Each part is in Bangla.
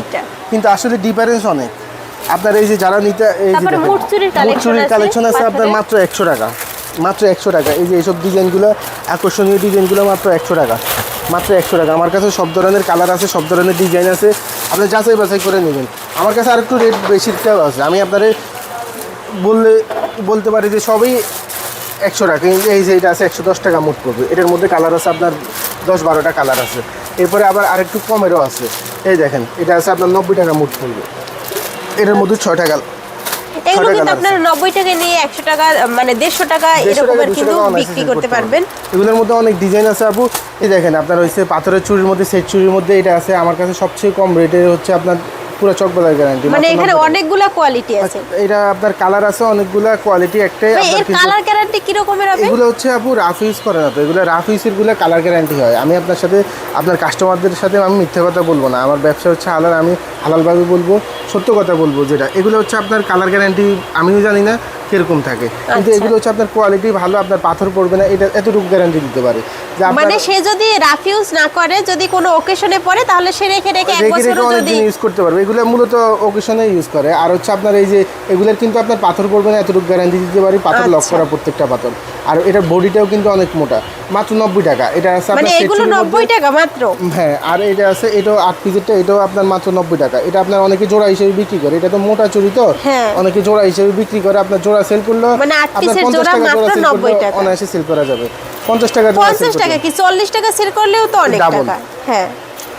এইটা। কিন্তু আসলে ডিফারেন্স অনেক। আপনার এই যে যারা নিতে এই যে আছে, কালেকশন আছে আপনার মাত্র একশো টাকা। মাত্র একশো টাকা। এই যে এইসব ডিজাইনগুলো আকর্ষণীয় ডিজাইনগুলো মাত্র একশো টাকা। মাত্র একশো টাকা। আমার কাছে সব ধরনের কালার আছে সব ধরনের ডিজাইন আছে। আপনি যাচাই বাছাই করে নেবেন। আমার কাছে আরেকটু রেট বেশিটাও আছে। আমি আপনারে বললে বলতে পারি যে সবই একশো টাকা। এই- যে এটা আছে একশো দশ টাকা মুঠ পড়বে এটার মধ্যে কালার আছে আপনার দশ বারোটা কালার আছে। এরপরে আবার আরেকটু কমেরও আছে। এই দেখেন এটা আছে আপনার নব্বই টাকা মুঠ পড়বে। এটার মধ্যে ছয় টাকা এগুলো কিন্তু আপনার নব্বই টাকা নিয়ে একশো টাকা মানে দেড়শো টাকা এরকম টাকা, এরকমের কিন্তু বিক্রি করতে পারবেন। এগুলোর মধ্যে অনেক ডিজাইন আছে আপু। এই দেখেন আপনার হচ্ছে পাথরের চুরির মধ্যে সেট চুরির মধ্যে এটা আছে। আমার কাছে সবচেয়ে কম রেটের হচ্ছে আপনার পুরো চকবাজার গ্যারান্টি মানে এখানে অনেকগুলা কোয়ালিটি আছে। এটা আপনার কালার আছে অনেকগুলা কোয়ালিটি একটাই আপনার এর কালার গ্যারান্টি কি রকমের হবে? এগুলো হচ্ছে আপু রাফ ইউজ করা তো এগুলো রাফ ইউজেরগুলো কালার গ্যারান্টি হয়। আমি আপনার সাথে আপনার কাস্টমারদের সাথে আমি মিথ্যে কথা বলব না। আমার ব্যবসা হচ্ছে হালাল আমি হালালভাবে বলব সত্য কথা বলব যেটা। এগুলো হচ্ছে আপনার কালার গ্যারান্টি আমিও জানি না। কীরকম থাকে। কিন্তু আচ্ছা। এগুলো হচ্ছে আপনার কোয়ালিটি ভালো আপনার পাথর পড়বে না এটা এতটুকু গ্যারান্টি দিতে পারে। মানে সে যদি রাফ ইউজ না করে যদি কোনো ওকেশনে পড়ে তাহলে সে রেখে রেখে এক রেখে যদি ইউজ করতে পারবে। এগুলো মূলত ওকেশনে ইউজ করে। আর হচ্ছে আপনার এই যে এগুলোর কিন্তু আপনার পাথর পড়বে না এতটুকু গ্যারান্টি দিতে পারি পাথর লক আচ্ছা। করা প্রত্যেকটা পাথর। আর এটার বডিটাও কিন্তু অনেক মোটা মাত্র নব্বই টাকা। এটা আছে মানে আপনার এগুলো নব্বই টাকা মাত্র? হ্যাঁ আর এটা আছে এটাও আট পিসেরটা এটাও আপনার মাত্র নব্বই টাকা। এটা আপনার অনেকে জোড়া হিসেবে বিক্রি করে এটা তো মোটা চুরি তো। হ্যাঁ। অনেকে জোড়া হিসেবে বিক্রি করে আপনার জোড়া সেল করল মানে আপনার পিসের 50 জোড়া টাকা 90 করলেও টাকা। অনায়াসে সেল করা যাবে। পঞ্চাশ টাকা পঞ্চাশ টাকা কি চল্লিশ টাকা সেল করলেও তো অনেক। টাকা। হ্যাঁ।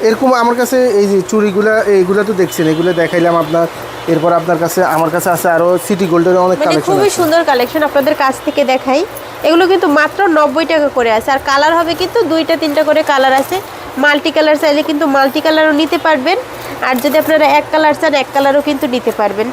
এরকম আমার কাছে এই যে চুড়িগুলা এইগুলা তো দেখছেন এগুলো দেখাইলাম আপনার এরপর আপনার কাছে আমার কাছে আছে আরও সিটি গোল্ডের অনেক মানে কালেকশন খুবই সুন্দর কালেকশন আপনাদের কাছ থেকে দেখাই। এগুলো কিন্তু মাত্র নব্বই টাকা করে আছে। আর কালার হবে কিন্তু দুইটা তিনটা করে কালার আছে। মাল্টি কালার চাইলে কিন্তু মাল্টি কালারও নিতে পারবেন। আর যদি আপনারা এক কালার চান এক কালারও কিন্তু নিতে পারবেন।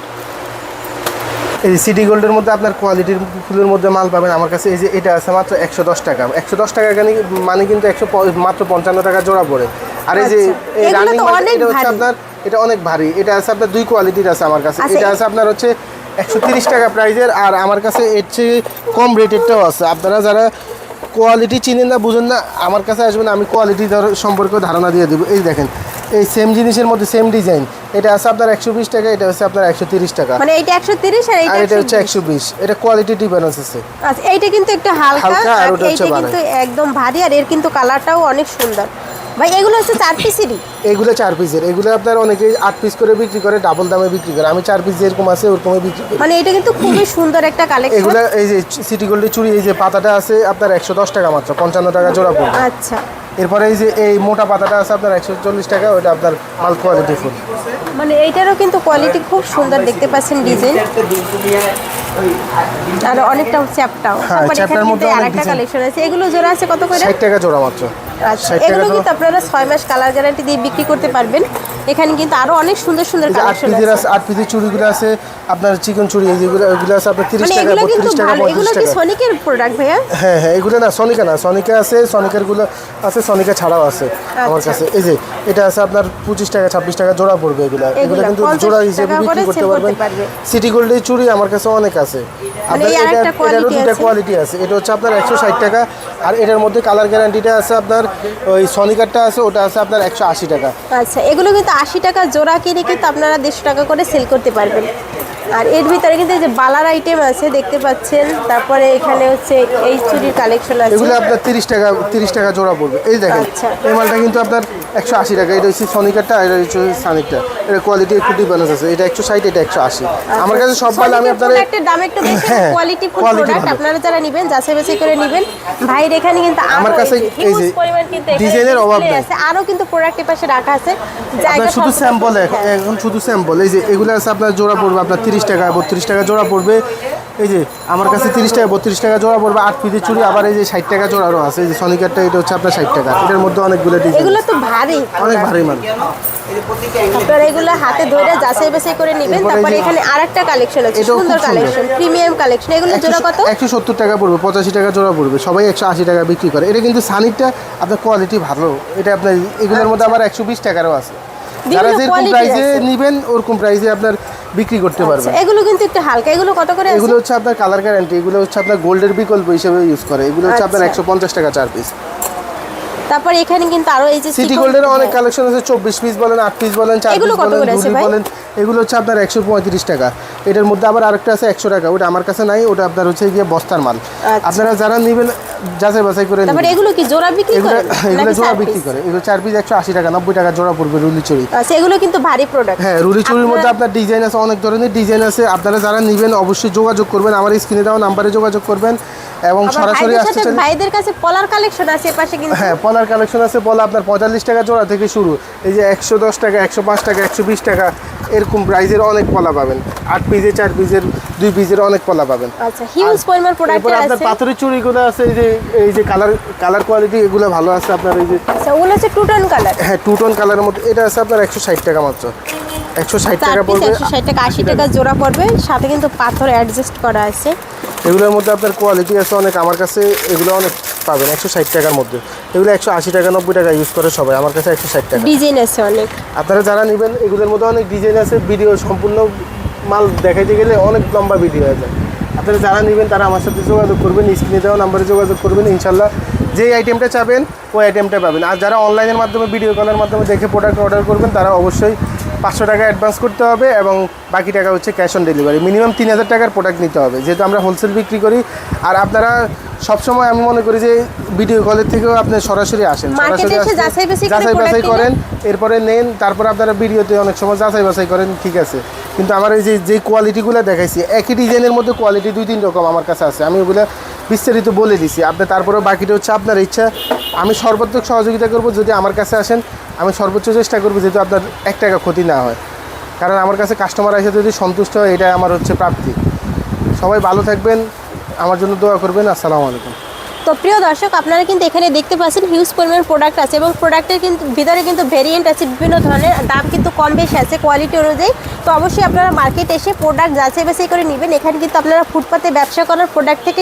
এই সিটি গোল্ডের মধ্যে আপনার কোয়ালিটির ফুলের মধ্যে মাল পাবেন। আমার কাছে এই যে এটা আছে মাত্র একশো দশ টাকা। একশো দশ টাকা কেন মানে কিন্তু একশো মাত্র পঞ্চান্ন টাকা জোড়া পড়ে। আর এই যে আচ্ছা। রানিং এটা হচ্ছে আপনার এটা অনেক ভারী। এটা আছে আপনার দুই কোয়ালিটির আছে আমার কাছে। আচ্ছা, এটা আছে আপনার হচ্ছে একশো তিরিশ টাকা প্রাইজের আর আমার কাছে এর চেয়ে কম রেটেরটাও আছে। আপনারা যারা কোয়ালিটি চিনেন না বুঝেন না আমার কাছে আসবেন আমি কোয়ালিটি সম্পর্কে ধারণা দিয়ে দেবো। এই দেখেন এই সেম জিনিসের মধ্যে সেম ডিজাইন এটা আছে আপনার একশো বিশ টাকা এটা হচ্ছে আপনার একশো তিরিশ টাকা। মানে এটা একশো তিরিশ আর এটা হচ্ছে একশো বিশ। এটা কোয়ালিটি ডিফারেন্স আছে। আচ্ছা এইটা কিন্তু একটু হালকা হালকা আর আর ওটা হচ্ছে কিন্তু একদম ভারী আর এর কিন্তু কালারটাও অনেক সুন্দর। ভাই এগুলো হচ্ছে চার পিসেরই? এগুলো চার পিসের। এগুলো আপনার অনেকে আট পিস করে বিক্রি করে ডাবল দামে বিক্রি করে। আমি চার পিস যেরকম আছে ওরকমই বিক্রি করি। মানে এটা কিন্তু খুবই সুন্দর একটা কালেকশন এগুলো এই যে সিটি গোল্ডের চুড়ি এই যে পাতাটা আছে আপনার একশো দশ টাকা মাত্র পঞ্চান্ন টাকা জোড়া পড়বে আচ্ছা। এরপরে এই যে এই মোটা পাতাটা আছে আপনার একশো চল্লিশ টাকা ওটা আপনার মাল কোয়ালিটি ফুল। মানে এইটারও কিন্তু কোয়ালিটি খুব সুন্দর দেখতে পাচ্ছেন ডিজাইন আর অনেকটা চ্যাপটাও হ্যাঁ, চ্যাপটার মধ্যে আরেকটা কালেকশন আছে। এগুলো জোড়া আছে কত করে? ষাট টাকা জোড়া মাত্র। আচ্ছা এগুলো কিন্তু আপনারা ছয় মাস কালার গ্যারান্টি দিয়ে বিক্রি করতে পারবেন। এখানে কিন্তু আরও অনেক সুন্দর সুন্দর কালেকশন আছে। আট পিসের চুড়িগুলো আছে আপনার চিকন চুড়ি এই যেগুলো এগুলো আছে আপনার তিরিশ মানে টাকা এগুলো কিন্তু বত্রিশ টাকা ভালো। এগুলো কি সনিকের প্রোডাক্ট ভাইয়া? হ্যাঁ হ্যাঁ এগুলো না সনিকা না সনিকা আছে সনিকারগুলো আছে সনিকা ছাড়াও আছে আমার আচ্ছা। কাছে। এই যে এটা আছে আপনার পঁচিশ টাকা ছাব্বিশ টাকা জোড়া পড়বে এগুলো। এগুলো কিন্তু জোড়া হিসেবে বিক্রি করতে পারবেন। সিটি গোল্ডের চুড়ি আমার কাছে অনেক আছে। আপনার এই এটা দুটা। কোয়ালিটি আছে। এটা হচ্ছে আপনার একশো ষাট টাকা আর এটার মধ্যে কালার গ্যারান্টিটা আছে আপনার, ওই সনিকারটা আছে, ওটা আছে আপনার একশো আশি টাকা। আচ্ছা এগুলো কিন্তু আশি টাকা জোড়া কিনে কিন্তু আপনারা দেড়শো টাকা করে সেল করতে পারবেন। আর এর ভিতরে কিন্তু এই যে বালার আইটেম আছে দেখতে পাচ্ছেন। তারপরে এখানে হচ্ছে এই চুরির কালেকশন আছে। এগুলো আপনার তিরিশ টাকা তিরিশ টাকা জোড়া পড়বে। এই দেখেন আচ্ছা। এই মালটা কিন্তু আপনার একশো আশি টাকা। এটা হচ্ছে সনিকারটা এটা হচ্ছে সানিকটা। এটা কোয়ালিটি একটু ডিফারেন্স আছে। এটা একশো ষাট এটা একশো আশি। আমার কাছে সব মাল আমি আপনার প্রোডাক্টের দাম একটু বেশি হ্যাঁ, কোয়ালিটি ফুল প্রোডাক্ট আপনারা যারা নেবেন যাচাই বাছাই করে নেবেন ভাই এখানে কিন্তু আমার কাছে এই যে ডিজাইনের অভাব নেই। আছে। আরও কিন্তু প্রোডাক্টের পাশে রাখা আছে। জায়গা শুধু স্যাম্পল হ্যাঁ। এখন শুধু স্যাম্পল এই যে এগুলো আছে আপনার জোড়া পড়বে আপনার তিরিশ টাকা বত্রিশ টাকা জোড়া পড়বে। এই যে আমার কাছে তিরিশ টাকা বত্রিশ টাকা জোড়া পড়বে আট পিসের চুড়ি আবার এই যে ষাট টাকা জোড়ারও আছে। এই যে সনিকারটা এটা হচ্ছে আপনার ষাট টাকা। এটার মধ্যে অনেকগুলো ডিজাইন এগুলো তো ভারী। অনেক ভারী মাল। আপনারা এগুলো হাতে ধরে যাচাই বাছাই করে নেবেন। তারপরে এখানে আরেকটা কালেকশন আছে সুন্দর সুন্দর। কালেকশন প্রিমিয়াম কালেকশন এগুলো জোড়া কত? টাকা পড়বে পঁচাশি টাকা জোড়া পড়বে। সবাই একশো আশি টাকা বিক্রি করে। এটা কিন্তু সানিরটা আপনার কোয়ালিটি ভালো। এটা আপনার এগুলোর মধ্যে আবার টাকারও আছে। যারা যেরকম প্রাইসে। নিবেন ওরকম প্রাইসে আপনার বিক্রি করতে পারবেন। আচ্ছা, এগুলো কিন্তু একটু হালকা। এগুলো কত করে এগুলো হচ্ছে আপনার কালার গ্যারান্টি এগুলো হচ্ছে আপনার গোল্ডের বিকল্প হিসেবে ইউজ করে। এগুলো হচ্ছে আপনার আচ্ছা। একশো পঞ্চাশ টাকা চার পিস তারপর এখানে কিন্তু আরও এই যে সিটি গোল্ডের অনেক হ্যাঁ। কালেকশন আছে চব্বিশ পিস বলেন আট পিস বলেন চার এগুলো পিস কত বলেন করে আছে ভাই? বলেন এগুলো হচ্ছে আপনার একশো পঁয়ত্রিশ টাকা। এটার মধ্যে আবার আরেকটা আছে একশো টাকা ওটা আমার কাছে নাই ওটা আপনার হচ্ছে গিয়ে বস্তার মাল। আচ্ছা। আপনারা যারা নেবেন যাচাই বাছাই করে তারপর এগুলো কি জোড়া বিক্রি এগুলো করেন এগুলো জোড়া বিক্রি করে। এগুলো চার পিস একশো আশি টাকা নব্বই টাকা জোড়া পড়বে রুলি চুরি আচ্ছা এগুলো কিন্তু ভারী প্রোডাক্ট হ্যাঁ রুলি চুরির মধ্যে আপনার ডিজাইন আছে অনেক ধরনের ডিজাইন আছে। আপনারা যারা নেবেন অবশ্যই যোগাযোগ করবেন। আমার স্ক্রিনে দেওয়া নাম্বারে যোগাযোগ করবেন। এবং সরাসরি আসতে সাথে ভাইদের কাছে পলার কালেকশন আছে এপাশে কিন্তু। হ্যাঁ পলার কালেকশন আছে পলা আপনার পঁয়তাল্লিশ টাকা জোড়া থেকে শুরু। এই যে একশো দশ টাকা একশো পাঁচ টাকা একশো বিশ টাকা এরকম প্রাইজের অনেক পলা পাবেন। আট পিসের চার পিজের দুই পিসের অনেক পলা পাবেন। আচ্ছা হিউজ পরিমাণ প্রোডাক্ট এরপরে আপনার আছে পাথরের চুড়িগুলো আছে এই যে এই যে কালার কালার কোয়ালিটি এগুলো ভালো আছে আপনার এই যে আচ্ছা ওগুলো হচ্ছে টু টোন কালার হ্যাঁ টু টোন কালারের মধ্যে এটা আছে আপনার একশো ষাট টাকা মাত্র। একশো ষাট চার টাকা পিস পড়বে। একশো ষাট টাকা আশি টাকা জোড়া পড়বে। সাথে কিন্তু পাথর অ্যাডজাস্ট করা আছে। এগুলোর মধ্যে আপনার কোয়ালিটি আছে অনেক আমার কাছে এগুলো অনেক পাবেন একশো ষাট টাকার মধ্যে। এগুলো একশো আশি টাকা নব্বই টাকা ইউজ করে সবাই আমার কাছে একশো ষাট টাকা। ডিজাইন আছে অনেক। আপনারা যারা নেবেন এগুলোর মধ্যে অনেক ডিজাইন আছে ভিডিও সম্পূর্ণ মাল দেখাইতে গেলে অনেক লম্বা ভিডিও হয়ে যায়। আপনারা যারা নেবেন তারা আমার সাথে যোগাযোগ করবেন স্ক্রিনে দেওয়া নাম্বারে যোগাযোগ করবেন ইনশাল্লাহ যেই আইটেমটা চাবেন ওই আইটেমটা পাবেন। আর যারা অনলাইনের মাধ্যমে ভিডিও কলের মাধ্যমে দেখে প্রোডাক্ট অর্ডার করবেন তারা অবশ্যই পাঁচশো টাকা অ্যাডভান্স করতে হবে এবং বাকি টাকা হচ্ছে ক্যাশ অন ডেলিভারি মিনিমাম তিন হাজার টাকার প্রোডাক্ট নিতে হবে। যেহেতু আমরা হোলসেল বিক্রি করি আর আপনারা সবসময় আমি মনে করি যে ভিডিও কলের থেকেও আপনি সরাসরি আসেন। সরাসরি যাচাই বাছাই করেন এরপরে নেন তারপর আপনারা ভিডিওতে অনেক সময় যাচাই বাছাই করেন ঠিক আছে। কিন্তু আমার এই যে যে কোয়ালিটিগুলো দেখাইছি একই ডিজাইনের মধ্যে কোয়ালিটি দুই তিন রকম আমার কাছে আছে। আমি ওগুলো বিস্তারিত বলে দিছি। আপনি তারপরে বাকিটা হচ্ছে আপনার ইচ্ছা আমি সর্বাত্মক সহযোগিতা করব যদি আমার কাছে আসেন, আমি সর্বোচ্চ চেষ্টা করব যেহেতু আপনার এক টাকা ক্ষতি না হয়। কারণ আমার কাছে কাস্টমার এসে যদি সন্তুষ্ট হয় এটা আমার হচ্ছে প্রাপ্তি। সবাই ভালো থাকবেন, আমার জন্য দোয়া করবেন, আসসালামু আলাইকুম। তো প্রিয় দর্শক, আপনারা কিন্তু এখানে দেখতে পাচ্ছেন হিউজ পরিমাণ প্রোডাক্ট আছে এবং প্রোডাক্টের কিন্তু, ভিতরে কিন্তু ভেরিয়েন্ট আছে, বিভিন্ন ধরনের, দাম কিন্তু কম বেশি আছে কোয়ালিটি অনুযায়ী। তো অবশ্যই আপনারা মার্কেটে এসে প্রোডাক্ট যাচাই বাছাই করে নেবেন। এখানে কিন্তু আপনারা ফুটপাতে ব্যবসা করার প্রোডাক্ট থেকে